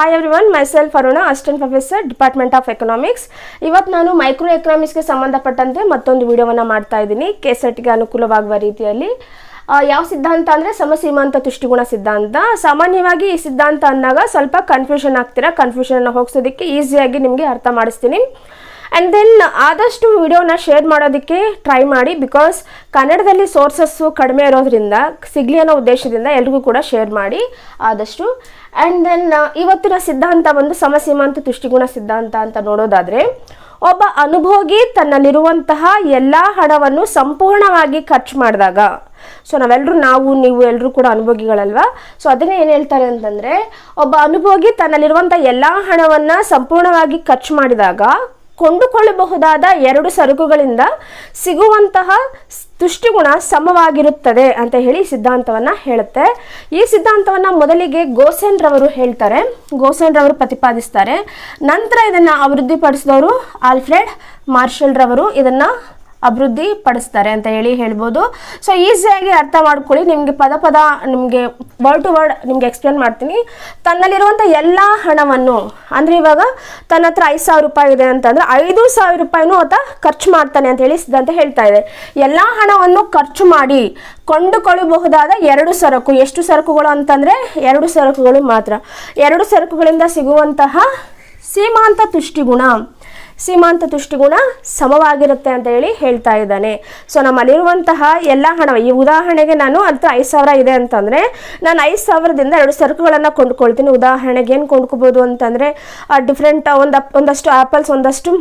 Hi everyone myself Aruna assistant professor department of economics ಇವತ್ತು ನಾನು micro ಎಕನಾಮಿಕ್ಸ್ಗೆ ಸಂಬಂಧಪಟ್ಟಂತೆ ಮತ್ತೊಂದು ವಿಡಿಯೋವನ್ನು ಮಾಡ್ತಾ ಇದ್ದೀನಿ. ಕೆಸೆಟ್ಗೆ ಅನುಕೂಲವಾಗುವ ರೀತಿಯಲ್ಲಿ. ಯಾವ ಸಿದ್ಧಾಂತ ಅಂದರೆ ಸಮಸೀಮಾಂತ ತುಷ್ಟಿಗುಣ ಸಿದ್ಧಾಂತ. ಸಾಮಾನ್ಯವಾಗಿ ಈ ಸಿದ್ಧಾಂತ ಅಂದಾಗ ಸ್ವಲ್ಪ ಕನ್ಫ್ಯೂಷನ್ ಆಗ್ತೀರಾ? ಕನ್ಫ್ಯೂಷನನ್ನು ಹೋಗಿಸೋದಕ್ಕೆ ಈಸಿಯಾಗಿ ನಿಮಗೆ ಅರ್ಥ ಮಾಡಿಸ್ತೀನಿ. ಆ್ಯಂಡ್ ದೆನ್ ಆದಷ್ಟು ವಿಡಿಯೋನ ಶೇರ್ ಮಾಡೋದಕ್ಕೆ ಟ್ರೈ ಮಾಡಿ ಬಿಕಾಸ್ ಕನ್ನಡದಲ್ಲಿ ಸೋರ್ಸಸ್ಸು ಕಡಿಮೆ ಇರೋದ್ರಿಂದ, ಸಿಗಲಿ ಅನ್ನೋ ಉದ್ದೇಶದಿಂದ ಎಲ್ರಿಗೂ ಕೂಡ ಶೇರ್ ಮಾಡಿ ಆದಷ್ಟು. ಆ್ಯಂಡ್ ದೆನ್ ಇವತ್ತಿನ ಸಿದ್ಧಾಂತ ಒಂದು ಸಮಸೀಮಾಂತ ತುಷ್ಟಿಗುಣ ಸಿದ್ಧಾಂತ ಅಂತ ನೋಡೋದಾದರೆ, ಒಬ್ಬ ಅನುಭೋಗಿ ತನ್ನಲ್ಲಿರುವಂತಹ ಎಲ್ಲ ಹಣವನ್ನು ಸಂಪೂರ್ಣವಾಗಿ ಖರ್ಚು ಮಾಡಿದಾಗ ಸೊ ನಾವೆಲ್ಲರೂ ನಾವು, ನೀವು ಎಲ್ಲರೂ ಕೂಡ ಅನುಭೋಗಿಗಳಲ್ವಾ? ಸೊ ಅದನ್ನೇ ಏನು ಹೇಳ್ತಾರೆ ಅಂತಂದರೆ, ಒಬ್ಬ ಅನುಭೋಗಿ ತನ್ನಲ್ಲಿರುವಂಥ ಎಲ್ಲ ಹಣವನ್ನು ಸಂಪೂರ್ಣವಾಗಿ ಖರ್ಚು ಮಾಡಿದಾಗ ಕೊಂಡುಕೊಳ್ಳಬಹುದಾದ ಎರಡು ಸರಕುಗಳಿಂದ ಸಿಗುವಂತಹ ತುಷ್ಟಿಗುಣ ಸಮವಾಗಿರುತ್ತದೆ ಅಂತ ಹೇಳಿ ಸಿದ್ಧಾಂತವನ್ನು ಹೇಳುತ್ತೆ. ಈ ಸಿದ್ಧಾಂತವನ್ನು ಮೊದಲಿಗೆ ಗೋಸೆನ್ ರವರು ಹೇಳ್ತಾರೆ. ಗೋಸೆನ್ ರವರು ಪ್ರತಿಪಾದಿಸ್ತಾರೆ. ನಂತರ ಇದನ್ನು ಅಭಿವೃದ್ಧಿಪಡಿಸಿದವರು ಆಲ್ಫ್ರೆಡ್ ಮಾರ್ಷಲ್ ರವರು ಇದನ್ನು ಅಭಿವೃದ್ಧಿ ಪಡಿಸ್ತಾರೆ ಅಂತ ಹೇಳಿ ಹೇಳ್ಬೋದು. ಸೊ ಈಸಿಯಾಗಿ ಅರ್ಥ ಮಾಡ್ಕೊಳ್ಳಿ. ನಿಮಗೆ ಪದ ಪದ ನಿಮಗೆ ವರ್ಡ್ ಟು ವರ್ಡ್ ನಿಮಗೆ ಎಕ್ಸ್ಪ್ಲೇನ್ ಮಾಡ್ತೀನಿ. ತನ್ನಲ್ಲಿರುವಂಥ ಎಲ್ಲ ಹಣವನ್ನು, ಅಂದರೆ ಇವಾಗ ತನ್ನ ಹತ್ರ ಐದು ಸಾವಿರ ರೂಪಾಯಿ ಇದೆ ಅಂತಂದರೆ ಐದು ಸಾವಿರ ರೂಪಾಯಿನೂ ಆತ ಖರ್ಚು ಮಾಡ್ತಾನೆ ಅಂತ ಹೇಳಿ ಸಿದ್ಧಾಂತ ಹೇಳ್ತಾ ಇದೆ. ಎಲ್ಲ ಹಣವನ್ನು ಖರ್ಚು ಮಾಡಿ ಕೊಂಡುಕೊಳ್ಳಬಹುದಾದ ಎರಡು ಸರಕು. ಎಷ್ಟು ಸರಕುಗಳು ಅಂತಂದರೆ ಎರಡು ಸರಕುಗಳು ಮಾತ್ರ. ಎರಡು ಸರಕುಗಳಿಂದ ಸಿಗುವಂತಹ ಸೀಮಾಂತ ತುಷ್ಟಿಗುಣ. ಸೀಮಾಂತ ತುಷ್ಟಿಗುಣ ಸಮವಾಗಿರುತ್ತೆ ಅಂತ ಹೇಳಿ ಹೇಳ್ತಾ ಇದ್ದಾನೆ. ಸೊ ನಮ್ಮಲ್ಲಿರುವಂತಹ ಎಲ್ಲ ಹಣ, ಈ ಉದಾಹರಣೆಗೆ ನಾನು ಅಂತ ಐದು ಸಾವಿರ ಇದೆ ಅಂತಂದರೆ, ನಾನು ಐದು ಸಾವಿರದಿಂದ ಎರಡು ಸರಕುಗಳನ್ನು ಕೊಂಡ್ಕೊಳ್ತೀನಿ. ಉದಾಹರಣೆಗೆ ಏನು ಕೊಂಡ್ಕೋಬೋದು ಅಂತಂದರೆ ಡಿಫ್ರೆಂಟ್ ಒಂದು ಒಂದಷ್ಟು ಆ್ಯಪಲ್ಸ್ ಒಂದಷ್ಟು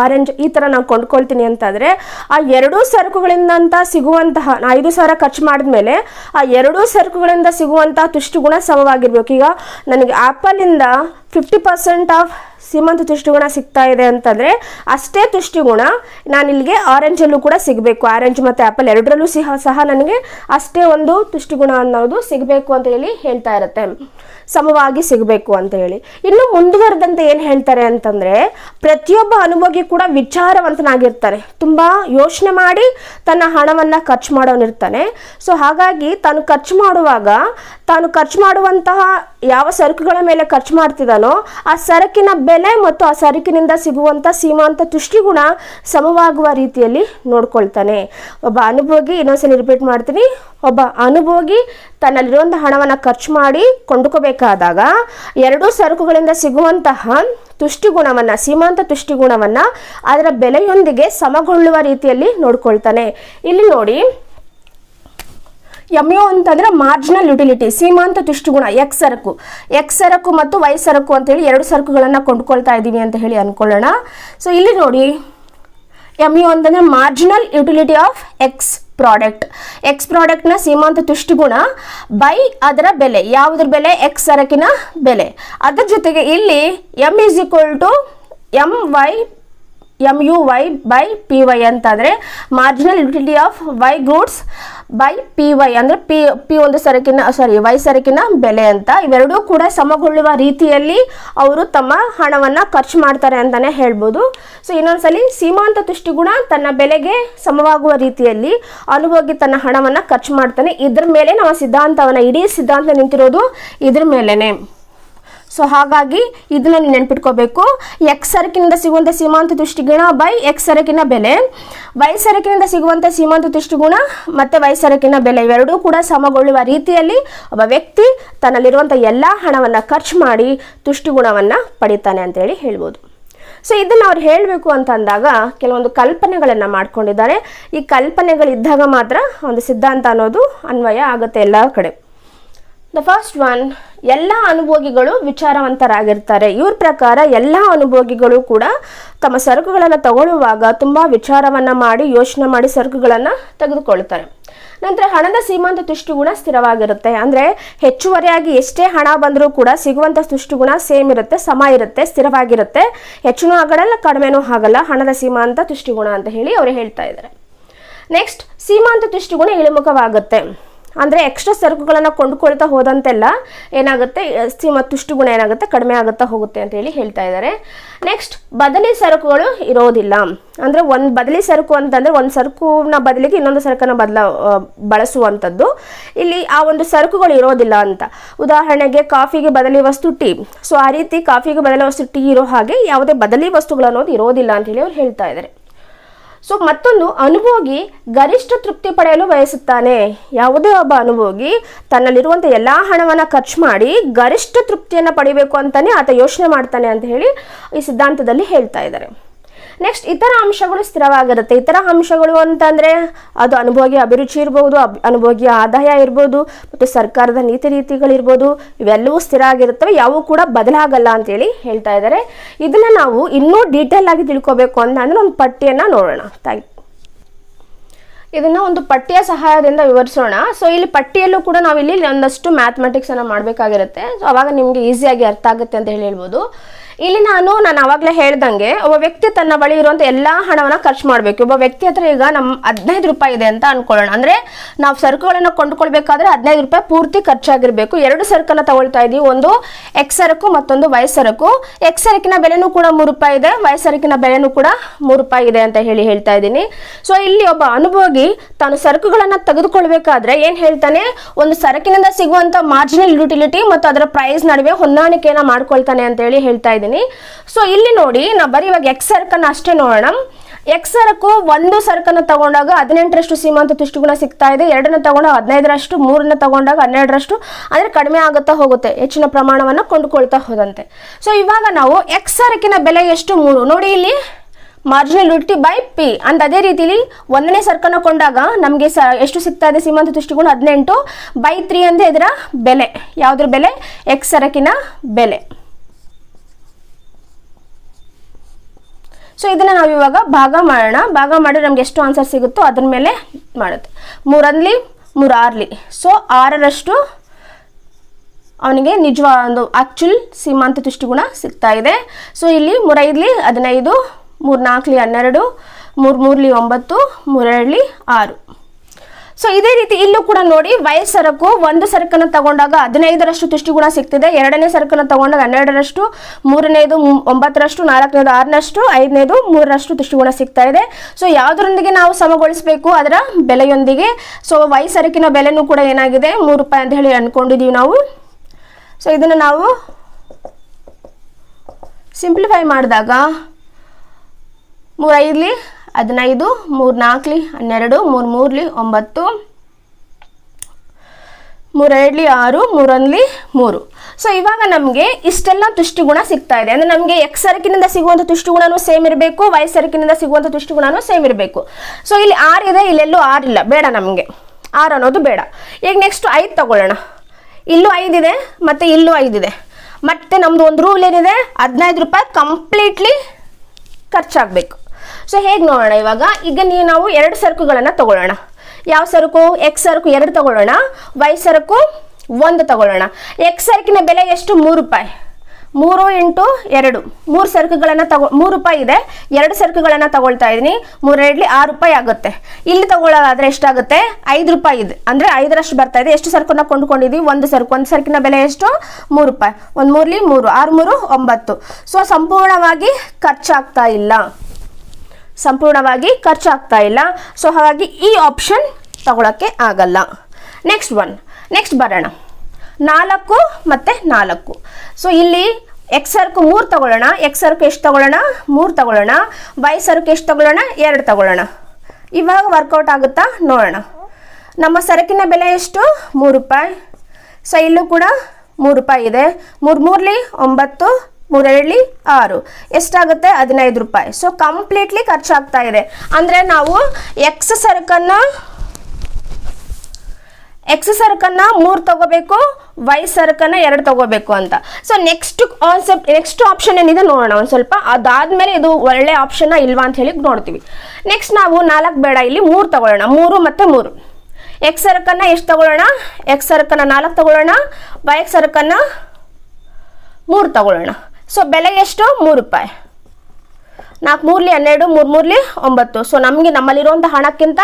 ಆರೆಂಜ್ ಈ ಥರ ನಾವು ಕೊಂಡ್ಕೊಳ್ತೀನಿ ಅಂತಂದರೆ, ಆ ಎರಡೂ ಸರಕುಗಳಿಂದಂತ ಸಿಗುವಂತಹ ಐದು ಸಾವಿರ ಖರ್ಚು ಮಾಡಿದ್ಮೇಲೆ, ಆ ಎರಡೂ ಸರಕುಗಳಿಂದ ಸಿಗುವಂತಹ ತುಷ್ಟಿಗುಣ ಸಮವಾಗಿರ್ಬೇಕು. ಈಗ ನನಗೆ ಆ್ಯಪಲಿಂದ ಫಿಫ್ಟಿ ಪರ್ಸೆಂಟ್ ಆಫ್ ಸೀಮಂತ ತುಷ್ಟಿಗುಣ ಸಿಗ್ತಾ ಇದೆ ಅಂತಂದರೆ ಅಷ್ಟೇ ತುಷ್ಟಿಗುಣ ನಾನು ಇಲ್ಲಿಗೆ ಆರೆಂಜಲ್ಲೂ ಕೂಡ ಸಿಗಬೇಕು. ಆರೆಂಜ್ ಮತ್ತು ಆ್ಯಪಲ್ ಎರಡರಲ್ಲೂ ಸಹ ಸಹ ನನಗೆ ಅಷ್ಟೇ ಒಂದು ತುಷ್ಟಿಗುಣ ಅನ್ನೋದು ಸಿಗಬೇಕು ಅಂತ ಹೇಳಿ ಹೇಳ್ತಾ ಇರುತ್ತೆ. ಸಮವಾಗಿ ಸಿಗಬೇಕು ಅಂತ ಹೇಳಿ. ಇನ್ನು ಮುಂದುವರೆದಂತೆ ಏನು ಹೇಳ್ತಾರೆ ಅಂತಂದರೆ, ಪ್ರತಿಯೊಬ್ಬ ಅನುಭೋಗಿ ಕೂಡ ವಿಚಾರವಂತನಾಗಿರ್ತಾನೆ. ತುಂಬ ಯೋಚನೆ ಮಾಡಿ ತನ್ನ ಹಣವನ್ನು ಖರ್ಚು ಮಾಡೋನಿರ್ತಾನೆ ಸೊ ಹಾಗಾಗಿ ತಾನು ಖರ್ಚು ಮಾಡುವಾಗ, ತಾನು ಖರ್ಚು ಮಾಡುವಂತಹ ಯಾವ ಸರಕುಗಳ ಮೇಲೆ ಖರ್ಚು ಮಾಡ್ತಿದ್ದಾನೋ, ಆ ಸರಕಿನ ಬೆಲೆ ಮತ್ತು ಆ ಸರಕಿನಿಂದ ಸಿಗುವಂಥ ಸೀಮಾಂತ ತುಷ್ಟಿಗುಣ ಸಮವಾಗುವ ರೀತಿಯಲ್ಲಿ ನೋಡ್ಕೊಳ್ತಾನೆ. ಒಬ್ಬ ಅನುಭೋಗಿ ಇನ್ನೊಂದ್ಸಲ ರಿಪೀಟ್ ಮಾಡ್ತೀನಿ. ಒಬ್ಬ ಅನುಭೋಗಿ ತನ್ನಲ್ಲಿರುವಂಥ ಹಣವನ್ನು ಖರ್ಚು ಮಾಡಿ ಕೊಂಡುಕೋಬೇಕಾದಾಗ ಎರಡೂ ಸರಕುಗಳಿಂದ ಸಿಗುವಂತಹ ತುಷ್ಟಿಗುಣವನ್ನು, ಸೀಮಾಂತ ತುಷ್ಟಿಗುಣವನ್ನು ಅದರ ಬೆಲೆಯೊಂದಿಗೆ ಸಮಗೊಳ್ಳುವ ರೀತಿಯಲ್ಲಿ ನೋಡ್ಕೊಳ್ತಾನೆ. ಇಲ್ಲಿ ನೋಡಿ ಎಂ ಯು ಅಂತಂದ್ರೆ ಮಾರ್ಜಿನಲ್ ಯುಟಿಲಿಟಿ ಸೀಮಾಂತ ತುಷ್ಟಿಗುಣ ಎಕ್ಸ್ ಸರಕು. ಎಕ್ಸ್ ಸರಕು ಮತ್ತು ವೈ ಸರಕು ಅಂತೇಳಿ ಎರಡು ಸರಕುಗಳನ್ನು ಕೊಂಡ್ಕೊಳ್ತಾ ಇದ್ದೀವಿ ಅಂತ ಹೇಳಿ ಅನ್ಕೊಳ್ಳೋಣ. ಸೊ ಇಲ್ಲಿ ನೋಡಿ ಎಂ ಯು ಅಂತಂದ್ರೆ marginal utility of X product X ಪ್ರಾಡಕ್ಟ್ನ ಸೀಮಾಂತ ತುಷ್ಟಿಗುಣ ಬೈ ಅದರ ಬೆಲೆ. ಯಾವುದ್ರ ಬೆಲೆ? ಎಕ್ಸ್ ಸರಕಿನ ಬೆಲೆ. ಅದರ ಜೊತೆಗೆ ಇಲ್ಲಿ M is equal to M Y M U Y by P Y ಅಂತಂದರೆ marginal utility of Y goods by P Y ಅಂದರೆ ಪಿ ಪಿ ಒಂದು ಸರಕಿನ ಸಾರಿ ವೈ ಸರಕಿನ ಬೆಲೆ ಅಂತ. ಇವೆರಡೂ ಕೂಡ ಸಮಗೊಳ್ಳುವ ರೀತಿಯಲ್ಲಿ ಅವರು ತಮ್ಮ ಹಣವನ್ನು ಖರ್ಚು ಮಾಡ್ತಾರೆ ಅಂತಲೇ ಹೇಳ್ಬೋದು. ಸೊ ಇನ್ನೊಂದ್ಸಲಿ ಸೀಮಾಂತ ತುಷ್ಟಿಗುಣ ತನ್ನ ಬೆಲೆಗೆ ಸಮವಾಗುವ ರೀತಿಯಲ್ಲಿ ಅನುಭೋಗಿ ತನ್ನ ಹಣವನ್ನು ಖರ್ಚು ಮಾಡ್ತಾನೆ. ಇದ್ರ ಮೇಲೆ ನಾವು ಸಿದ್ಧಾಂತವನ್ನು, ಇಡೀ ಸಿದ್ಧಾಂತ ನಿಂತಿರೋದು ಇದ್ರ ಮೇಲೇ ಸೊ ಹಾಗಾಗಿ ಇದನ್ನ ನೆನ್ಪಿಟ್ಕೋಬೇಕು. ಎಕ್ಸ್ ಸರಕಿನಿಂದ ಸಿಗುವಂಥ ಸೀಮಾಂತ ತುಷ್ಟಿಗುಣ ಬೈ ಎಕ್ಸ್ ಸರಕಿನ ಬೆಲೆ. ವೈ ಸರಕಿನಿಂದ ಸಿಗುವಂಥ ಸೀಮಾಂತ ತುಷ್ಟಿಗುಣ ಮತ್ತು ವೈ ಸರಕಿನ ಬೆಲೆ ಇವೆರಡೂ ಕೂಡ ಸಮಗೊಳ್ಳುವ ರೀತಿಯಲ್ಲಿ ಒಬ್ಬ ವ್ಯಕ್ತಿ ತನ್ನಲ್ಲಿರುವಂಥ ಎಲ್ಲ ಹಣವನ್ನು ಖರ್ಚು ಮಾಡಿ ತುಷ್ಟಿಗುಣವನ್ನು ಪಡಿತಾನೆ ಅಂತೇಳಿ ಹೇಳ್ಬೋದು. ಸೊ ಇದನ್ನು ಅವ್ರು ಹೇಳಬೇಕು ಅಂತ ಅಂದಾಗ ಕೆಲವೊಂದು ಕಲ್ಪನೆಗಳನ್ನು ಮಾಡ್ಕೊಂಡಿದ್ದಾರೆ. ಈ ಕಲ್ಪನೆಗಳಿದ್ದಾಗ ಮಾತ್ರ ಒಂದು ಸಿದ್ಧಾಂತ ಅನ್ನೋದು ಅನ್ವಯ ಆಗುತ್ತೆ ಎಲ್ಲ ಕಡೆ. ದ ಫಸ್ಟ್ ಒನ್ ಎಲ್ಲ ಅನುಭೋಗಿಗಳು ವಿಚಾರವಂತರಾಗಿರ್ತಾರೆ. ಇವ್ರ ಪ್ರಕಾರ ಎಲ್ಲ ಅನುಭೋಗಿಗಳು ಕೂಡ ತಮ್ಮ ಸರಕುಗಳನ್ನು ತಗೊಳ್ಳುವಾಗ ತುಂಬ ವಿಚಾರವನ್ನು ಮಾಡಿ, ಯೋಚನೆ ಮಾಡಿ ಸರಕುಗಳನ್ನು ತೆಗೆದುಕೊಳ್ತಾರೆ. ನಂತರ ಹಣದ ಸೀಮಾಂತ ತುಷ್ಟಿಗುಣ ಸ್ಥಿರವಾಗಿರುತ್ತೆ. ಅಂದರೆ ಹೆಚ್ಚುವರಿಯಾಗಿ ಎಷ್ಟೇ ಹಣ ಬಂದರೂ ಕೂಡ ಸಿಗುವಂಥ ತುಷ್ಟಿಗುಣ ಸೇಮ್ ಇರುತ್ತೆ, ಸಮ ಇರುತ್ತೆ, ಸ್ಥಿರವಾಗಿರುತ್ತೆ. ಹೆಚ್ಚುನೂ ಆಗಲ್ಲ ಕಡಿಮೆನೂ ಆಗಲ್ಲ, ಹಣದ ಸೀಮಾಂತ ತುಷ್ಟಿಗುಣ ಅಂತ ಹೇಳಿ ಅವರು ಹೇಳ್ತಾ ಇದ್ದಾರೆ. ನೆಕ್ಸ್ಟ್ ಸೀಮಾಂತ ತುಷ್ಟಿಗುಣ ಇಳಿಮುಖವಾಗುತ್ತೆ. ಅಂದರೆ ಎಕ್ಸ್ಟ್ರಾ ಸರಕುಗಳನ್ನು ಕೊಂಡುಕೊಳ್ತಾ ಹೋದಂತೆಲ್ಲ ಏನಾಗುತ್ತೆ ಸೀಮ ತುಷ್ಟು ಗುಣ ಏನಾಗುತ್ತೆ, ಕಡಿಮೆ ಆಗುತ್ತಾ ಹೋಗುತ್ತೆ ಅಂತ ಹೇಳಿ ಹೇಳ್ತಾ ಇದ್ದಾರೆ ನೆಕ್ಸ್ಟ್ ಬದಲಿ ಸರಕುಗಳು ಇರೋದಿಲ್ಲ. ಅಂದರೆ ಒಂದು ಬದಲಿ ಸರಕು ಅಂತಂದರೆ ಒಂದು ಸರಕುನ ಬದಲಿಗೆ ಇನ್ನೊಂದು ಸರಕನ್ನು ಬದಲ ಬಳಸುವಂಥದ್ದು. ಇಲ್ಲಿ ಆ ಒಂದು ಸರಕುಗಳು ಇರೋದಿಲ್ಲ ಅಂತ. ಉದಾಹರಣೆಗೆ ಕಾಫಿಗೆ ಬದಲಿ ವಸ್ತು ಟೀ. ಸೊ ಆ ರೀತಿ ಕಾಫಿಗೆ ಬದಲಿ ವಸ್ತು ಟೀ ಇರೋ ಹಾಗೆ ಯಾವುದೇ ಬದಲಿ ವಸ್ತುಗಳು ಅನ್ನೋದು ಇರೋದಿಲ್ಲ ಅಂತ ಹೇಳಿ ಅವ್ರು ಹೇಳ್ತಾ ಇದ್ದಾರೆ ಸೊ ಮತ್ತೊಂದು, ಅನುಭೋಗಿ ಗರಿಷ್ಠ ತೃಪ್ತಿ ಪಡೆಯಲು ಬಯಸುತ್ತಾನೆ. ಯಾವುದೇ ಒಬ್ಬ ಅನುಭೋಗಿ ತನ್ನಲ್ಲಿರುವಂಥ ಎಲ್ಲ ಹಣವನ್ನು ಖರ್ಚು ಮಾಡಿ ಗರಿಷ್ಠ ತೃಪ್ತಿಯನ್ನು ಪಡಿಬೇಕು ಅಂತಲೇ ಆತ ಯೋಚನೆ ಮಾಡ್ತಾನೆ ಅಂತ ಹೇಳಿ ಈ ಸಿದ್ಧಾಂತದಲ್ಲಿ ಹೇಳ್ತಾ ಇದ್ದಾರೆ. ನೆಕ್ಸ್ಟ್ ಇತರ ಅಂಶಗಳು ಸ್ಥಿರವಾಗಿರುತ್ತೆ. ಇತರ ಅಂಶಗಳು ಅಂತಂದರೆ ಅದು ಅನುಭೋಗಿ ಅಭಿರುಚಿ ಇರ್ಬೋದು ಅಬ್ ಅನುಭೋಗಿ ಆದಾಯ ಇರ್ಬೋದು, ಮತ್ತು ಸರ್ಕಾರದ ನೀತಿ ರೀತಿಗಳಿರ್ಬೋದು, ಇವೆಲ್ಲವೂ ಸ್ಥಿರ ಆಗಿರುತ್ತವೆ. ಯಾವೂ ಕೂಡ ಬದಲಾಗಲ್ಲ ಅಂತೇಳಿ ಹೇಳ್ತಾ ಇದ್ದಾರೆ. ಇದನ್ನು ನಾವು ಇನ್ನೂ ಡೀಟೇಲ್ ಆಗಿ ತಿಳ್ಕೊಬೇಕು ಅಂತ ಅಂದರೆ ಒಂದು ಪಟ್ಟಿಯನ್ನು ನೋಡೋಣ. ಥ್ಯಾಂಕ್ ಇದನ್ನ ಒಂದು ಪಟ್ಟಿಯ ಸಹಾಯದಿಂದ ವಿವರಿಸೋಣ. ಸೊ ಇಲ್ಲಿ ಪಟ್ಟಿಯಲ್ಲೂ ಕೂಡ ನಾವು ಇಲ್ಲಿ ಒಂದಷ್ಟು ಮ್ಯಾಥಮೆಟಿಕ್ಸ್ ಅನ್ನ ಮಾಡಬೇಕಾಗಿರುತ್ತೆ. ಸೊ ಅವಾಗ ನಿಮಗೆ ಈಸಿಯಾಗಿ ಅರ್ಥ ಆಗುತ್ತೆ ಅಂತ ಹೇಳಿ ಹೇಳ್ಬೋದು. ಇಲ್ಲಿ ನಾನು ನಾನು ಅವಾಗಲೇ ಹೇಳ್ದಂಗೆ, ಒಬ್ಬ ವ್ಯಕ್ತಿ ತನ್ನ ಬಳಿ ಇರುವಂತ ಎಲ್ಲ ಹಣವನ್ನು ಖರ್ಚು ಮಾಡಬೇಕು. ಒಬ್ಬ ವ್ಯಕ್ತಿ ಹತ್ರ ಈಗ ನಮ್ಮ ಹದಿನೈದು ರೂಪಾಯಿ ಇದೆ ಅಂತ ಅನ್ಕೊಳ್ಳೋಣ. ಅಂದ್ರೆ ನಾವು ಸರಕುಗಳನ್ನು ಕೊಂಡ್ಕೊಳ್ಬೇಕಾದ್ರೆ ಹದಿನೈದು ರೂಪಾಯಿ ಪೂರ್ತಿ ಖರ್ಚಾಗಿರಬೇಕು. ಎರಡು ಸರಕನ್ನು ತಗೊಳ್ತಾ ಇದೀವಿ. ಒಂದು ಎಕ್ಸ್ ಸರಕು, ಮತ್ತೊಂದು ವೈ ಸರಕು. ಎಕ್ಸ್ ಸರಕಿನ ಬೆಲೆನೂ ಕೂಡ ಮೂರು ರೂಪಾಯಿ ಇದೆ. ವೈ ಸರಕಿನ ಬೆಲೆನೂ ಕೂಡ ಮೂರು ರೂಪಾಯಿ ಇದೆ ಅಂತ ಹೇಳಿ ಹೇಳ್ತಾ ಇದ್ದೀನಿ. ಸೊ ಇಲ್ಲಿ ಒಬ್ಬ ಅನುಭವಿ ತಾನು ಸರಕುಗಳನ್ನು ತೆಗೆದುಕೊಳ್ಬೇಕಾದ್ರೆ ಏನು ಹೇಳ್ತಾನೆ? ಒಂದು ಸರಕಿನಿಂದ ಸಿಗುವಂತ ಮಾರ್ಜಿನಲ್ ಯುಟಿಲಿಟಿ ಮತ್ತು ಅದರ ಪ್ರೈಸ್ ನಡುವೆ ಹೊಂದಾಣಿಕೆಯನ್ನ ಮಾಡ್ಕೊಳ್ತಾನೆ ಅಂತ ಹೇಳಿ ಹೇಳ್ತಾ ಸೊ ಇಲ್ಲಿ ನೋಡಿ ನಾ ಬರೀ ಇವಾಗ ಎಕ್ಸ್ ಸರ್ಕನ್ನು ಅಷ್ಟೇ ನೋಡೋಣ. ಎಕ್ಸ್ ಸರಕು ಒಂದು ಸರಕನ್ನು ತಗೊಂಡಾಗ ಹದಿನೆಂಟರಷ್ಟು ಸೀಮಾಂತ ತುಷ್ಟುಗುಣ ಸಿಗ್ತಾ ಇದೆ. ಎರಡನ್ನ ತಗೊಂಡಾಗ ಹದಿನೈದರಷ್ಟು, ಮೂರನ್ನ ತಗೊಂಡಾಗ ಹನ್ನೆರಡರಷ್ಟು, ಅಂದರೆ ಕಡಿಮೆ ಆಗುತ್ತಾ ಹೋಗುತ್ತೆ, ಹೆಚ್ಚಿನ ಪ್ರಮಾಣವನ್ನು ಕೊಂಡುಕೊಳ್ತಾ ಹೋದಂತೆ. ಸೊ ಇವಾಗ ನಾವು ಎಕ್ಸ್ ಸರಕಿನ ಬೆಲೆ ಎಷ್ಟು? ಮೂರು. ನೋಡಿ ಇಲ್ಲಿ ಮಾರ್ಜಿನಲ್ ಯುಟಿಲಿಟಿ ಬೈ ಪಿ ಅಂತ ಅದೇ ರೀತಿಲಿ ಒಂದನೇ ಸರ್ಕನ್ನು ಕೊಂಡಾಗ ನಮಗೆ ಸ, ಎಷ್ಟು ಸಿಗ್ತಾ ಇದೆ ಸೀಮಾಂತ ತುಷ್ಟಿಗುಣ? ಹದಿನೆಂಟು. ಬೈ ತ್ರೀ ಅಂದರೆ ಇದರ ಬೆಲೆ. ಯಾವುದ್ರ ಬೆಲೆ? ಎಕ್ಸ್ ಸರಕಿನ ಬೆಲೆ. ಸೊ ಇದನ್ನು ನಾವು ಇವಾಗ ಭಾಗ ಮಾಡೋಣ. ಭಾಗ ಮಾಡಿದ್ರೆ ನಮ್ಗೆ ಎಷ್ಟು ಆನ್ಸರ್ ಸಿಗುತ್ತೋ ಅದ್ರ ಮೇಲೆ ಮಾಡುತ್ತೆ. ಮೂರಲ್ಲಿ ಮೂರಾರ್ಲಿ. ಸೊ ಆರರಷ್ಟು ಅವನಿಗೆ ನಿಜವಾದ ಒಂದು ಆ್ಯಕ್ಚುಲ್ ಸೀಮಾಂತ ತುಷ್ಟಿಗುಣ ಸಿಗ್ತಾ ಇದೆ. ಸೊ ಇಲ್ಲಿ ಮೂರೈದ್ಲಿ, ಹದಿನೈದು ಮೂರು ನಾಲ್ಕಲಿ ಹನ್ನೆರಡು ಮೂರು ಮೂರ್ಲಿ ಒಂಬತ್ತು ಮೂರೆರಡ್ಲಿ ಆರು. ಸೊ ಇದೇ ರೀತಿ ಇಲ್ಲೂ ಕೂಡ ನೋಡಿ ವಯಸ್ ಸರಕು ಒಂದು ಸರಕನ್ನು ತಗೊಂಡಾಗ ಹದಿನೈದರಷ್ಟು ತುಷ್ಟಿಗುಣ ಸಿಗ್ತಿದೆ. ಎರಡನೇ ಸರಕನ್ನು ತಗೊಂಡಾಗ ಹನ್ನೆರಡರಷ್ಟು, ಮೂರನೇದು ಒಂಬತ್ತರಷ್ಟು, ನಾಲ್ಕನೇದು ಆರನಷ್ಟು, ಐದನೇದು ಮೂರರಷ್ಟು ತುಷ್ಟಿಗುಣ ಸಿಗ್ತಾ ಇದೆ. ಸೊ ಯಾವುದರೊಂದಿಗೆ ನಾವು ಸಮಗೊಳಿಸಬೇಕು ಅದರ ಬೆಲೆಯೊಂದಿಗೆ? ಸೊ ವೈ ಸರಕಿನ ಬೆಲೆನೂ ಕೂಡ ಏನಾಗಿದೆ? ಮೂರು ರೂಪಾಯಿ ಅಂತ ಹೇಳಿ ಅನ್ಕೊಂಡಿದೀವಿ ನಾವು. ಸೊ ಇದನ್ನು ನಾವು ಸಿಂಪ್ಲಿಫೈ ಮಾಡಿದಾಗ ಮೂರೈದ್ಲಿ ಹದಿನೈದು ಮೂರು ನಾಲ್ಕಲಿ ಹನ್ನೆರಡು ಮೂರು ಮೂರ್ಲಿ ಒಂಬತ್ತು, ಮೂರೆರಡ್ಲಿ ಆರು ಮೂರೊಂದ್ಲಿ ಮೂರು. ಸೊ ಇವಾಗ ನಮಗೆ ಇಷ್ಟೆಲ್ಲ ತುಷ್ಟಿಗುಣ ಸಿಗ್ತಾ ಇದೆ. ಅಂದರೆ ನಮಗೆ ಎಕ್ಸ್ ಸರಕಿನಿಂದ ಸಿಗುವಂಥ ತುಷ್ಟಿಗುಣನೂ ಸೇಮ್ ಇರಬೇಕು ವೈ ಸರಕಿನಿಂದ ಸಿಗುವಂಥ ತುಷ್ಟಿಗುಣನೂ ಸೇಮ್ ಇರಬೇಕು. ಸೊ ಇಲ್ಲಿ ಆರ್ ಇದೆ, ಇಲ್ಲೆಲ್ಲೂ ಆರ್ ಇಲ್ಲ. ಬೇಡ ನಮಗೆ. ಆರ್ ಅನ್ನೋದು ಬೇಡ. ಈಗ ನೆಕ್ಸ್ಟ್ ಐದು ತಗೊಳ್ಳೋಣ. ಇಲ್ಲೂ ಐದಿದೆ ಮತ್ತು ಇಲ್ಲೂ ಐದಿದೆ ಮತ್ತು ನಮ್ಮದು ಒಂದು ರೂಲ್ ಏನಿದೆ? ಹದಿನೈದು ರೂಪಾಯಿ ಕಂಪ್ಲೀಟ್ಲಿ ಖರ್ಚಾಗಬೇಕು. ಸೊ ಹೇಗೆ ನೋಡೋಣ ಇವಾಗ? ಈಗ ನೀವು ನಾವು ಎರಡು ಸರಕುಗಳನ್ನು ತಗೊಳ್ಳೋಣ. ಯಾವ ಸರಕು? ಎಕ್ಸ್ ಸರಕು ಎರಡು ತಗೊಳ್ಳೋಣ. ವೈ ಸರಕು ಒಂದು ತಗೊಳ್ಳೋಣ. ಎಕ್ಸ್ ಸರಕಿನ ಬೆಲೆ ಎಷ್ಟು? ಮೂರು ರೂಪಾಯಿ. ಮೂರು ಇಂಟು ಎರಡು. ಮೂರು ಸರಕುಗಳನ್ನು ತಗೊ ಮೂರು ರೂಪಾಯಿ ಇದೆ. ಎರಡು ಸರಕುಗಳನ್ನು ತಗೊಳ್ತಾ ಇದ್ದೀನಿ ಮೂರೆರಡ್ಲಿ ಆರು ರೂಪಾಯಿ ಆಗುತ್ತೆ. ಇಲ್ಲಿ ತೊಗೊಳ್ಳೋದಾದರೆ ಎಷ್ಟಾಗುತ್ತೆ? ಐದು ರೂಪಾಯಿ ಇದೆ. ಅಂದರೆ ಐದರಷ್ಟು ಬರ್ತಾ ಇದೆ. ಎಷ್ಟು ಸರಕನ್ನ ಕೊಂಡ್ಕೊಂಡಿದ್ದೀವಿ ಒಂದು ಸರಕು. ಒಂದು ಸರಕಿನ ಬೆಲೆ ಎಷ್ಟು? ಮೂರು ರೂಪಾಯಿ. ಒಂದು ಮೂರ್ಲಿ ಮೂರು. ಆರು ಮೂರು, ಒಂಬತ್ತು. ಸೊ ಸಂಪೂರ್ಣವಾಗಿ ಖರ್ಚಾಗ್ತಾ ಇಲ್ಲ. ಸಂಪೂರ್ಣವಾಗಿ ಖರ್ಚಾಗ್ತಾ ಇಲ್ಲ. ಸೊ ಹಾಗಾಗಿ ಈ ಆಪ್ಷನ್ ತಗೊಳಕ್ಕೆ ಆಗಲ್ಲ. ನೆಕ್ಸ್ಟ್ ಒನ್ ನೆಕ್ಸ್ಟ್ ಬರೋಣ. ನಾಲ್ಕು ಮತ್ತು ನಾಲ್ಕು. ಸೊ ಇಲ್ಲಿ ಎಕ್ಸ್ ಸರಕು ಮೂರು ತಗೊಳ್ಳೋಣ. ಎಕ್ಸ್ ಎಷ್ಟು ತಗೊಳ್ಳೋಣ? ಮೂರು ತಗೊಳ್ಳೋಣ. ವೈ ಸರಕು ಎಷ್ಟು ತಗೊಳ್ಳೋಣ? ಎರಡು ತಗೊಳ್ಳೋಣ. ಇವಾಗ ವರ್ಕೌಟ್ ಆಗುತ್ತಾ? ನೋಡೋಣ. ನಮ್ಮ ಸರಕಿನ ಬೆಲೆ ಎಷ್ಟು? ಮೂರು ರೂಪಾಯಿ. ಸೊ ಇಲ್ಲೂ ಕೂಡ ಮೂರು ರೂಪಾಯಿ ಇದೆ. ಮೂರು ಮೂರ್ಲಿ ಒಂಬತ್ತು ಮೂರೆರಡ್ಲಿ ಆರು. ಎಷ್ಟಾಗುತ್ತೆ? ಹದಿನೈದು ರೂಪಾಯಿ. ಸೊ ಕಂಪ್ಲೀಟ್ಲಿ ಖರ್ಚಾಗ್ತಾ ಇದೆ. ಅಂದರೆ ನಾವು ಎಕ್ಸ್ ಸರಕನ್ನು ಎಕ್ಸ್ ಸರಕನ್ನ ಮೂರು ತಗೋಬೇಕು ವೈ ಸರಕನ್ನ ಎರಡು ತಗೋಬೇಕು ಅಂತ. So next concept next option ಏನಿದೆ ನೋಡೋಣ ಒಂದು ಸ್ವಲ್ಪ. ಅದಾದ್ಮೇಲೆ ಇದು ಒಳ್ಳೆ ಆಪ್ಷನ್ನ ಇಲ್ವಾ ಅಂತ ಹೇಳಿ ನೋಡ್ತೀವಿ. ನೆಕ್ಸ್ಟ್ ನಾವು ನಾಲ್ಕು ಬೇಡ, ಇಲ್ಲಿ ಮೂರು ತಗೊಳ್ಳೋಣ. ಮೂರು ಮತ್ತು ಮೂರು. ಎಕ್ಸ್ ಸರಕನ್ನ ಎಷ್ಟು ತಗೊಳ್ಳೋಣ? ಎಕ್ಸ್ ಸರಕನ್ನ ನಾಲ್ಕು ತಗೊಳ್ಳೋಣ. ವೈ ಸರಕನ್ನ ಮೂರು ತಗೊಳ್ಳೋಣ. ಸೊ ಬೆಲೆ ಎಷ್ಟು? ಮೂರು ರೂಪಾಯಿ. ನಾಲ್ಕು ಮೂರ್ಲಿ, ಹನ್ನೆರಡು, ಮೂರು ಮೂರ್ಲಿ, ಒಂಬತ್ತು. ಸೊ ನಮಗೆ ನಮ್ಮಲ್ಲಿರುವಂಥ ಹಣಕ್ಕಿಂತ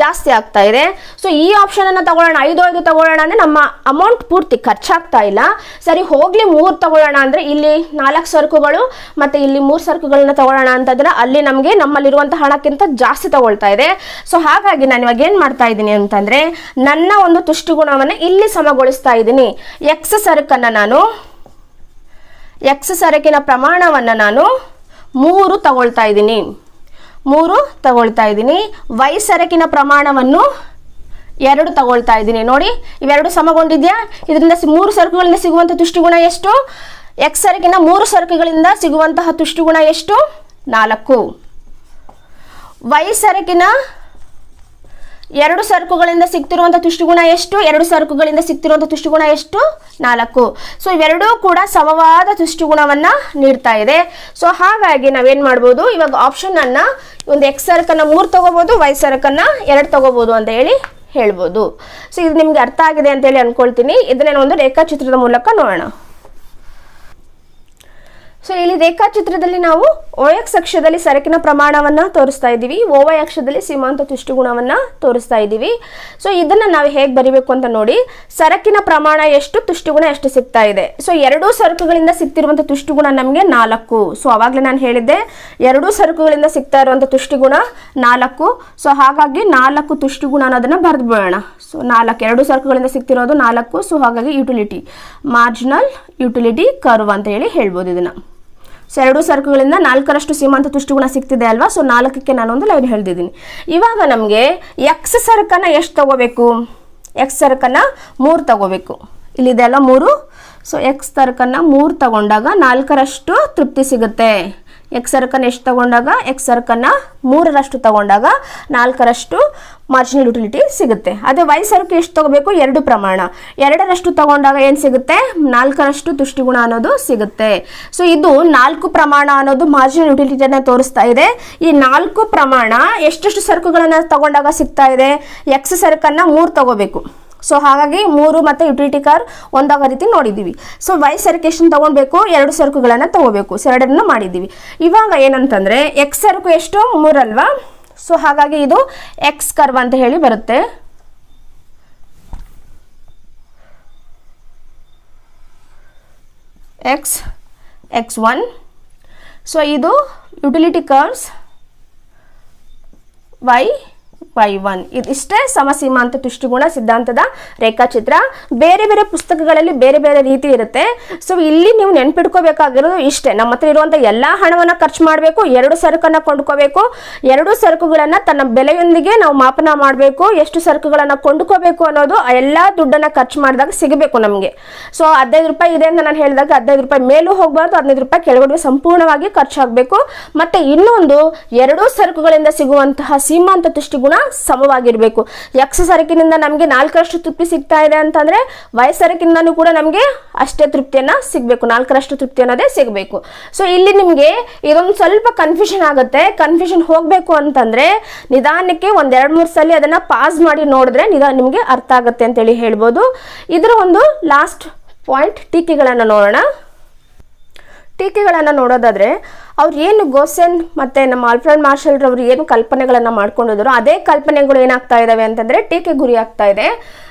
ಜಾಸ್ತಿ ಆಗ್ತಾ ಇದೆ. ಸೊ ಈ ಆಪ್ಷನನ್ನು ತಗೊಳ್ಳೋಣ, ಐದು ಐದು ತಗೊಳ್ಳೋಣ ಅಂದರೆ ನಮ್ಮ ಅಮೌಂಟ್ ಪೂರ್ತಿ ಖರ್ಚಾಗ್ತಾ ಇಲ್ಲ. ಸರಿ, ಹೋಗ್ಲಿ, ಮೂರು ತಗೊಳ್ಳೋಣ ಅಂದರೆ ಇಲ್ಲಿ ನಾಲ್ಕು ಸರಕುಗಳು ಮತ್ತು ಇಲ್ಲಿ ಮೂರು ಸರಕುಗಳನ್ನ ತಗೊಳ್ಳೋಣ ಅಂತಂದ್ರೆ ಅಲ್ಲಿ ನಮಗೆ ನಮ್ಮಲ್ಲಿರುವಂಥ ಹಣಕ್ಕಿಂತ ಜಾಸ್ತಿ ತಗೊಳ್ತಾ ಇದೆ. ಸೊ ಹಾಗಾಗಿ ನಾನು ಇವಾಗ ಏನು ಮಾಡ್ತಾ ಇದ್ದೀನಿ ಅಂತಂದರೆ, ನನ್ನ ಒಂದು ತುಷ್ಟಿಗುಣವನ್ನು ಇಲ್ಲಿ ಸಮಗೊಳಿಸ್ತಾ ಇದ್ದೀನಿ. ಎಕ್ಸ್ ಸರಕನ್ನು ನಾನು ಎಕ್ಸ್ ಸರಕಿನ ಪ್ರಮಾಣವನ್ನು ನಾನು ಮೂರು ತಗೊಳ್ತಾ ಇದ್ದೀನಿ. ಮೂರು ತಗೊಳ್ತಾ ಇದ್ದೀನಿ. ವೈ ಸರಕಿನ ಪ್ರಮಾಣವನ್ನು ಎರಡು ತಗೊಳ್ತಾ ಇದ್ದೀನಿ. ನೋಡಿ, ಇವೆರಡು ಸಮಗೊಂಡಿದ್ಯಾ? ಇದರಿಂದ ಮೂರು ಸರಕುಗಳಿಂದ ಸಿಗುವಂಥ ತುಷ್ಟಿಗುಣ ಎಷ್ಟು? ಎಕ್ಸ್ ಸರಕಿನ ಮೂರು ಸರಕುಗಳಿಂದ ಸಿಗುವಂತಹ ತುಷ್ಟಿಗುಣ ಎಷ್ಟು? ನಾಲ್ಕು. ವೈ ಸರಕಿನ ಎರಡು ಸರಕುಗಳಿಂದ ಸಿಗ್ತಿರುವಂಥ ತುಷ್ಟಿಗುಣ ಎಷ್ಟು? ಎರಡು ಸರಕುಗಳಿಂದ ಸಿಗ್ತಿರುವಂಥ ತುಷ್ಟಿಗುಣ ಎಷ್ಟು? ನಾಲ್ಕು. ಸೊ ಇವೆರಡೂ ಕೂಡ ಸಮವಾದ ತುಷ್ಟಿಗುಣವನ್ನು ನೀಡ್ತಾ ಇದೆ. ಸೊ ಹಾಗಾಗಿ ನಾವೇನು ಮಾಡ್ಬೋದು? ಇವಾಗ ಆಪ್ಷನನ್ನು ಒಂದು ಎಕ್ಸ್ ಸರಕನ್ನು ಮೂರು ತಗೋಬೋದು ವೈ ಸರಕನ್ನು ಎರಡು ತಗೋಬೋದು ಅಂತ ಹೇಳಿ ಹೇಳ್ಬೋದು. ಸೊ ಇದು ನಿಮ್ಗೆ ಅರ್ಥ ಆಗಿದೆ ಅಂತೇಳಿ ಅಂದ್ಕೊಳ್ತೀನಿ ಇದನ್ನೇ ಒಂದು ರೇಖಾಚಿತ್ರದ ಮೂಲಕ ನೋಡೋಣ. ಸೊ ಇಲ್ಲಿ ರೇಖಾಚಿತ್ರದಲ್ಲಿ ನಾವು ಓಎಕ್ಸ್ ಎಕ್ಸ್ ಅಕ್ಷದಲ್ಲಿ ಸರಕಿನ ಪ್ರಮಾಣವನ್ನು ತೋರಿಸ್ತಾ ಇದ್ದೀವಿ. ಓವೈ ಅಕ್ಷದಲ್ಲಿ ಸೀಮಾಂತ ತುಷ್ಟಿಗುಣವನ್ನು ತೋರಿಸ್ತಾ ಇದ್ದೀವಿ. ಸೊ ಇದನ್ನು ನಾವು ಹೇಗೆ ಬರಿಬೇಕು ಅಂತ ನೋಡಿ. ಸರಕಿನ ಪ್ರಮಾಣ ಎಷ್ಟು ತುಷ್ಟಿಗುಣ ಎಷ್ಟು ಸಿಗ್ತಾ ಇದೆ. ಸೊ ಎರಡೂ ಸರಕುಗಳಿಂದ ಸಿಗ್ತಿರುವಂಥ ತುಷ್ಟಿಗುಣ ನಮಗೆ ನಾಲ್ಕು. ಸೊ ಆವಾಗಲೇ ನಾನು ಹೇಳಿದ್ದೆ, ಎರಡೂ ಸರಕುಗಳಿಂದ ಸಿಗ್ತಾ ಇರುವಂಥ ತುಷ್ಟಿಗುಣ ನಾಲ್ಕು. ಸೊ ಹಾಗಾಗಿ ನಾಲ್ಕು ತುಷ್ಟಿಗುಣ ಅನ್ನೋದನ್ನು ಬರೆದು ಬಿಡೋಣ ಸೊ ನಾಲ್ಕು, ಎರಡು ಸರಕುಗಳಿಂದ ಸಿಗ್ತಿರೋದು ನಾಲ್ಕು. ಸೊ ಹಾಗಾಗಿ ಯುಟಿಲಿಟಿ ಮಾರ್ಜಿನಲ್ ಯುಟಿಲಿಟಿ ಕರ್ವ್ ಅಂತ ಹೇಳಿ ಹೇಳ್ಬೋದು ಇದನ್ನು. ಸೊ ಎರಡು ಸರಕುಗಳಿಂದ ನಾಲ್ಕರಷ್ಟು ಸೀಮಾಂತ ತುಷ್ಟಿಗುಣ ಸಿಗ್ತಿದೆ ಅಲ್ವಾ? ಸೊ ನಾಲ್ಕಕ್ಕೆ ನಾನೊಂದು ಲೈನ್ ಹೇಳ್ದಿದ್ದೀನಿ. ಇವಾಗ ನಮಗೆ ಎಕ್ಸ್ ಸರಕನ್ನು ಎಷ್ಟು ತಗೋಬೇಕು? ಎಕ್ಸ್ ಸರಕನ್ನು ಮೂರು ತಗೋಬೇಕು. ಇಲ್ಲಿದೆಲ್ಲ ಮೂರು? ಸೊ ಎಕ್ಸ್ ಸರಕನ್ನು ಮೂರು ತಗೊಂಡಾಗ ನಾಲ್ಕರಷ್ಟು ತೃಪ್ತಿ ಸಿಗುತ್ತೆ. ಎಕ್ಸ್ ಸರ್ಕನ್ನು ಎಷ್ಟು ತಗೊಂಡಾಗ? ಎಕ್ಸ್ ಸರ್ಕನ್ನು ಮೂರರಷ್ಟು ತಗೊಂಡಾಗ ನಾಲ್ಕರಷ್ಟು ಮಾರ್ಜಿನಲ್ ಯುಟಿಲಿಟಿ ಸಿಗುತ್ತೆ. ಅದೇ ವೈ ಸರಕು ಎಷ್ಟು ತಗೋಬೇಕು? ಎರಡು ಪ್ರಮಾಣ. ಎರಡರಷ್ಟು ತಗೊಂಡಾಗ ಏನು ಸಿಗುತ್ತೆ? ನಾಲ್ಕರಷ್ಟು ತುಷ್ಟಿಗುಣ ಅನ್ನೋದು ಸಿಗುತ್ತೆ. ಸೊ ಇದು ನಾಲ್ಕು ಪ್ರಮಾಣ ಅನ್ನೋದು ಮಾರ್ಜಿನಲ್ ಯುಟಿಲಿಟಿಯನ್ನು ತೋರಿಸ್ತಾ ಇದೆ. ಈ ನಾಲ್ಕು ಪ್ರಮಾಣ ಎಷ್ಟೆಷ್ಟು ಸರಕುಗಳನ್ನು ತಗೊಂಡಾಗ ಸಿಗ್ತಾ ಇದೆ? ಎಕ್ಸ್ ಸರ್ಕನ್ನು ಮೂರು ತಗೋಬೇಕು. ಸೊ ಹಾಗಾಗಿ ಮೂರು ಮತ್ತು ಯುಟಿಲಿಟಿ ಕಾರ್ ಒಂದಾಗ ರೀತಿ ನೋಡಿದ್ದೀವಿ. ಸೊ ವೈ ಸರ್ಕೇಶನ್ ತೊಗೊಳ್ಬೇಕು ಎರಡು ಸರಕುಗಳನ್ನು ತಗೋಬೇಕು. ಸೊ ಎರಡನ್ನು ಮಾಡಿದ್ದೀವಿ. ಇವಾಗ ಏನಂತಂದರೆ ಎಕ್ಸ್ ಸರಕು ಎಷ್ಟು? ಮೂರಲ್ವಾ ಸೊ ಹಾಗಾಗಿ ಇದು ಎಕ್ಸ್ ಕರ್ವ್ ಅಂತ ಹೇಳಿ ಬರುತ್ತೆ. ಎಕ್ಸ್ ಎಕ್ಸ್ ಒನ್ ಸೊ ಇದು utility curves Y Y one ಇದಿಷ್ಟೇ ಸಮಸೀಮಾಂತ ತುಷ್ಟಿಗುಣ ಸಿದ್ಧಾಂತದ ರೇಖಾಚಿತ್ರ. ಬೇರೆ ಬೇರೆ ಪುಸ್ತಕಗಳಲ್ಲಿ ಬೇರೆ ಬೇರೆ ರೀತಿ ಇರುತ್ತೆ. ಸೊ ಇಲ್ಲಿ ನೀವು ನೆನ್ಪಿಟ್ಕೋಬೇಕಾಗಿರೋದು ಇಷ್ಟೇ. ನಮ್ಮ ಹತ್ರ ಇರುವಂಥ ಎಲ್ಲ ಹಣವನ್ನು ಖರ್ಚು ಮಾಡಬೇಕು, ಎರಡು ಸರಕನ್ನು ಕೊಂಡ್ಕೋಬೇಕು. ಎರಡು ಸರಕುಗಳನ್ನು ತನ್ನ ಬೆಲೆಯೊಂದಿಗೆ ನಾವು ಮಾಪನ ಮಾಡಬೇಕು, ಎಷ್ಟು ಸರಕುಗಳನ್ನು ಕೊಂಡ್ಕೋಬೇಕು ಅನ್ನೋದು ಆ ಎಲ್ಲ ದುಡ್ಡನ್ನು ಖರ್ಚು ಮಾಡಿದಾಗ ಸಿಗಬೇಕು ನಮಗೆ. ಸೊ ಹದಿನೈದು ರೂಪಾಯಿ ಇದೆ ಅಂತ ನಾನು ಹೇಳಿದಾಗ ಹದಿನೈದು ರೂಪಾಯಿ ಮೇಲೂ ಹೋಗಬಾರ್ದು, ಹದಿನೈದು ರೂಪಾಯಿ ಕೆಳಗಡೆ ಸಂಪೂರ್ಣವಾಗಿ ಖರ್ಚಾಗಬೇಕು. ಮತ್ತೆ ಇನ್ನೊಂದು, ಎರಡೂ ಸರಕುಗಳಿಂದ ಸಿಗುವಂತಹ ಸೀಮಾಂತ ತುಷ್ಟಿಗುಣ ಸಮವಾಗಿರಬೇಕು. ಎಕ್ಸ್ ಸರಕಿನಿಂದ ನಮಗೆ ನಾಲ್ಕರಷ್ಟು ತೃಪ್ತಿ ಸಿಗ್ತಾ ಇದೆ ಅಂತಂದರೆ ವೈ ಸರಕಿನಿಂದನೂ ಕೂಡ ನಮಗೆ ಅಷ್ಟೇ ತೃಪ್ತಿಯನ್ನ ಸಿಗಬೇಕು. ನಾಲ್ಕರಷ್ಟು ತೃಪ್ತಿ ಅನ್ನೋದೇ ಸಿಗಬೇಕು. ಸೊ ಇಲ್ಲಿ ನಿಮಗೆ ಇದೊಂದು ಸ್ವಲ್ಪ ಕನ್ಫ್ಯೂಷನ್ ಆಗುತ್ತೆ. ಕನ್ಫ್ಯೂಷನ್ ಹೋಗಬೇಕು ಅಂತಂದ್ರೆ, ನಿಧಾನಕ್ಕೆ ಒಂದೆರಡು ಮೂರು ಸಲ ಅದನ್ನ ಪಾಸ್ ಮಾಡಿ ನೋಡಿದ್ರೆ ನಿಧಾನ ನಿಮಗೆ ಅರ್ಥ ಆಗುತ್ತೆ ಅಂತೇಳಿ ಹೇಳ್ಬೋದು. ಇದರ ಒಂದು ಲಾಸ್ಟ್ ಪಾಯಿಂಟ್ ಟೀಕೆಗಳನ್ನು ನೋಡೋಣ. ಟೀಕೆಗಳನ್ನು ನೋಡೋದಾದರೆ ಅವ್ರು ಏನು ಗೋಸೆನ್ ಮತ್ತು ನಮ್ಮ ಆಲ್ಫ್ರೆಡ್ ಮಾರ್ಷಲ್ರವರು ಏನು ಕಲ್ಪನೆಗಳನ್ನು ಮಾಡ್ಕೊಂಡಿದ್ರು, ಅದೇ ಕಲ್ಪನೆಗಳು ಏನಾಗ್ತಾ ಇದ್ದಾವೆ ಅಂತಂದರೆ ಟೀಕೆ ಗುರಿ ಆಗ್ತಾ ಇದೆ.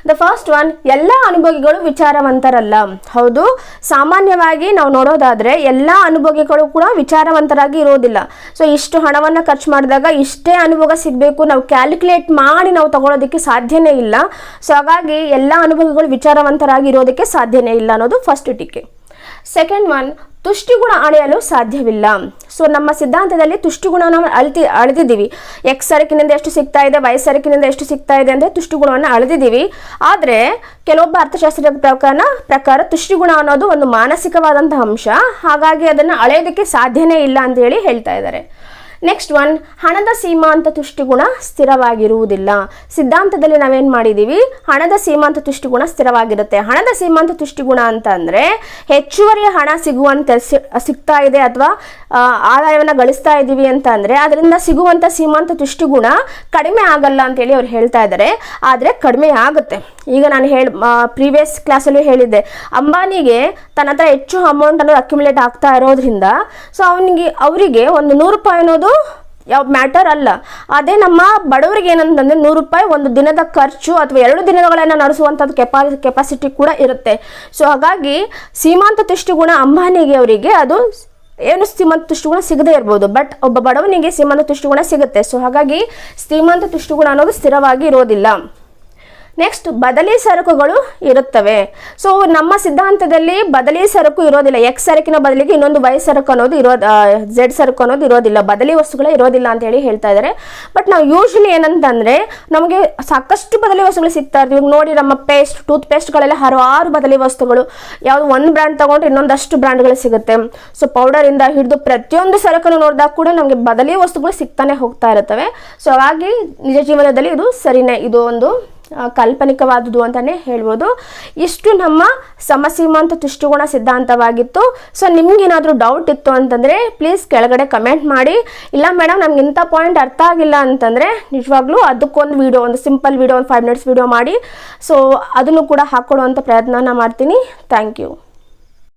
ದ ಫಸ್ಟ್ ಒನ್ ಎಲ್ಲ ಅನುಭವಿಗಳು ವಿಚಾರವಂತರಲ್ಲ. ಹೌದು, ಸಾಮಾನ್ಯವಾಗಿ ನಾವು ನೋಡೋದಾದರೆ ಎಲ್ಲ ಅನುಭವಿಗಳು ಕೂಡ ವಿಚಾರವಂತರಾಗಿ ಇರೋದಿಲ್ಲ. ಸೊ ಇಷ್ಟು ಹಣವನ್ನು ಖರ್ಚು ಮಾಡಿದಾಗ ಇಷ್ಟೇ ಅನುಭವ ಸಿಗಬೇಕು, ನಾವು ಕ್ಯಾಲ್ಕುಲೇಟ್ ಮಾಡಿ ನಾವು ತಗೊಳ್ಳೋದಕ್ಕೆ ಸಾಧ್ಯನೇ ಇಲ್ಲ. ಸೊ ಹಾಗಾಗಿ ಎಲ್ಲ ಅನುಭವಿಗಳು ವಿಚಾರವಂತರಾಗಿ ಇರೋದಕ್ಕೆ ಸಾಧ್ಯನೇ ಇಲ್ಲ ಅನ್ನೋದು ಫಸ್ಟ್ ಟೀಕೆ. ಸೆಕೆಂಡ್ ಒನ್ ತುಷ್ಟಿಗುಣ ಅಳೆಯಲು ಸಾಧ್ಯವಿಲ್ಲ. ಸೊ ನಮ್ಮ ಸಿದ್ಧಾಂತದಲ್ಲಿ ತುಷ್ಟಿಗುಣ ನಾವು ಅಳ್ತಿ, ಅಳೆದಿದ್ದೀವಿ. ಎಕ್ಸ್ ಸರಕಿನಿಂದ ಎಷ್ಟು ಸಿಗ್ತಾ ಇದೆ ವೈ ಸರಕಿನಿಂದ ಎಷ್ಟು ಸಿಗ್ತಾ ಇದೆ ಅಂದರೆ ತುಷ್ಟಿಗುಣವನ್ನು ಅಳೆದಿದ್ದೀವಿ. ಆದರೆ, ಕೆಲವೊಬ್ಬ ಅರ್ಥಶಾಸ್ತ್ರದ ಪ್ರಕಾರ ಪ್ರಕಾರ ತುಷ್ಟಿಗುಣ ಅನ್ನೋದು ಒಂದು ಮಾನಸಿಕವಾದಂಥ ಅಂಶ. ಹಾಗಾಗಿ ಅದನ್ನು ಅಳೆಯೋದಕ್ಕೆ ಸಾಧ್ಯನೇ ಇಲ್ಲ ಅಂತ ಹೇಳಿ ಹೇಳ್ತಾ ಇದ್ದಾರೆ. ನೆಕ್ಸ್ಟ್ ಒನ್ ಹಣದ ಸೀಮಾಂತ ತುಷ್ಟಿಗುಣ ಸ್ಥಿರವಾಗಿರುವುದಿಲ್ಲ. ಸಿದ್ಧಾಂತದಲ್ಲಿ ನಾವೇನು ಮಾಡಿದ್ದೀವಿ ಹಣದ ಸೀಮಾಂತ ತುಷ್ಟಿಗುಣ ಸ್ಥಿರವಾಗಿರುತ್ತೆ. ಹಣದ ಸೀಮಾಂತ ತುಷ್ಟಿಗುಣ ಅಂತ ಅಂದರೆ ಹೆಚ್ಚುವರಿ ಹಣ ಸಿಗುವಂತ ಸಿಗ್ತಾ ಇದೆ ಅಥವಾ ಆದಾಯವನ್ನು ಗಳಿಸ್ತಾ ಇದ್ದೀವಿ ಅಂತ ಅಂದರೆ ಅದರಿಂದ ಸಿಗುವಂಥ ಸೀಮಾಂತ ತುಷ್ಟಿಗುಣ ಕಡಿಮೆ ಆಗಲ್ಲ ಅಂತೇಳಿ ಅವ್ರು ಹೇಳ್ತಾ ಇದ್ದಾರೆ. ಆದರೆ ಕಡಿಮೆ ಆಗುತ್ತೆ. ಈಗ ನಾನು ಹೇಳಿ ಪ್ರೀವಿಯಸ್ ಕ್ಲಾಸಲ್ಲೂ ಹೇಳಿದ್ದೆ. ಅಂಬಾನಿಗೆ ತನ್ನ ಹತ್ರ ಹೆಚ್ಚು ಅಮೌಂಟ್ ಅನ್ನೋದು ಅಕ್ಯುಮುಲೇಟ್ ಆಗ್ತಾ ಇರೋದ್ರಿಂದ ಸೊ ಅವನಿಗೆ, ಅವರಿಗೆ ಒಂದು ನೂರು ರೂಪಾಯಿ ಅನ್ನೋದು ಯಾವ ಮ್ಯಾಟರ್ ಅಲ್ಲ. ಅದೇ ನಮ್ಮ ಬಡವರಿಗೆ ಏನಂತಂದ್ರೆ ನೂರು ರೂಪಾಯಿ ಒಂದು ದಿನದ ಖರ್ಚು ಅಥವಾ ಎರಡು ದಿನಗಳನ್ನು ನಡೆಸುವಂಥದ್ದು ಕೆಪಾ ಕೆಪಾಸಿಟಿ ಕೂಡ ಇರುತ್ತೆ. ಸೊ ಹಾಗಾಗಿ ಸೀಮಾಂತ ತುಷ್ಟಿಗುಣ ಅಂಬಾನಿಗೆ ಅವರಿಗೆ ಅದು ಏನು ಶ್ರೀಮಂತ ತುಷ್ಟಿಗುಣ ಸಿಗದೇ ಇರ್ಬೋದು. ಬಟ್ ಒಬ್ಬ ಬಡವನಿಗೆ ಸೀಮಂತ ತುಷ್ಟಿಗುಣ ಸಿಗುತ್ತೆ. ಸೊ ಹಾಗಾಗಿ ಶ್ರೀಮಂತ ತುಷ್ಟಿಗುಣ ಅನ್ನೋದು ಸ್ಥಿರವಾಗಿ ಇರೋದಿಲ್ಲ. ನೆಕ್ಸ್ಟ್ ಬದಲಿ ಸರಕುಗಳು ಇರುತ್ತವೆ. ಸೊ ನಮ್ಮ ಸಿದ್ಧಾಂತದಲ್ಲಿ ಬದಲಿ ಸರಕು ಇರೋದಿಲ್ಲ. ಎಕ್ಸ್ ಸರಕಿನ ಬದಲಿಗೆ ಇನ್ನೊಂದು ವೈ ಸರಕು ಅನ್ನೋದು ಇರೋ ಝೆಡ್ ಸರಕು ಅನ್ನೋದು ಇರೋದಿಲ್ಲ. ಬದಲಿ ವಸ್ತುಗಳೇ ಇರೋದಿಲ್ಲ ಅಂತ ಹೇಳಿ ಹೇಳ್ತಾ ಇದ್ದಾರೆ ಬಟ್ ನಾವು ಯೂಶ್ವಲಿ ಏನಂತಂದ್ರೆ, ನಮಗೆ ಸಾಕಷ್ಟು ಬದಲಿ ವಸ್ತುಗಳು ಸಿಗ್ತಾ ಇರ್ತೀವಿ. ನೋಡಿ ನಮ್ಮ ಪೇಸ್ಟ್ ಟೂತ್ ಪೇಸ್ಟ್ಗಳೆಲ್ಲ ಹಲವಾರು ಬದಲಿ ವಸ್ತುಗಳು. ಯಾವುದು ಒಂದು ಬ್ರ್ಯಾಂಡ್ ತಗೊಂಡ್ರೆ ಇನ್ನೊಂದಷ್ಟು ಬ್ರ್ಯಾಂಡ್ಗಳು ಸಿಗುತ್ತೆ. ಸೊ ಪೌಡರಿಂದ ಹಿಡಿದು ಪ್ರತಿಯೊಂದು ಸರಕನ್ನು ನೋಡಿದಾಗ ಕೂಡ ನಮಗೆ ಬದಲಿ ವಸ್ತುಗಳು ಸಿಗ್ತಾನೆ ಹೋಗ್ತಾ ಇರುತ್ತವೆ. ಸೊ ಹಾಗಾಗಿ ನಿಜ ಜೀವನದಲ್ಲಿ ಇದು ಸರಿನೇ. ಇದು ಒಂದು ಕಾಲ್ಪನಿಕವಾದುದು ಅಂತಲೇ ಹೇಳ್ಬೋದು. ಇಷ್ಟು ನಮ್ಮ ಸಮಸೀಮಾಂತ ತುಷ್ಟುಗುಣ ಸಿದ್ಧಾಂತವಾಗಿತ್ತು. ಸೊ ನಿಮ್ಗೇನಾದರೂ ಡೌಟ್ ಇತ್ತು ಅಂತಂದರೆ ಪ್ಲೀಸ್ ಕೆಳಗಡೆ ಕಮೆಂಟ್ ಮಾಡಿ. ಇಲ್ಲ ಮೇಡಮ್ ನಮ್ಗೆ ಇಂಥ ಪಾಯಿಂಟ್ ಅರ್ಥ ಆಗಿಲ್ಲ ಅಂತಂದರೆ ನಿಜವಾಗ್ಲೂ ಅದಕ್ಕೊಂದು ವೀಡಿಯೋ ಒಂದು ಸಿಂಪಲ್ ವಿಡಿಯೋ ಒಂದು ಫೈವ್ ಮಿನಿಟ್ಸ್ ವಿಡಿಯೋ ಮಾಡಿ. ಸೊ ಅದನ್ನು ಕೂಡ ಹಾಕ್ಕೊಡುವಂಥ ಪ್ರಯತ್ನನ ಮಾಡ್ತೀನಿ. Thank you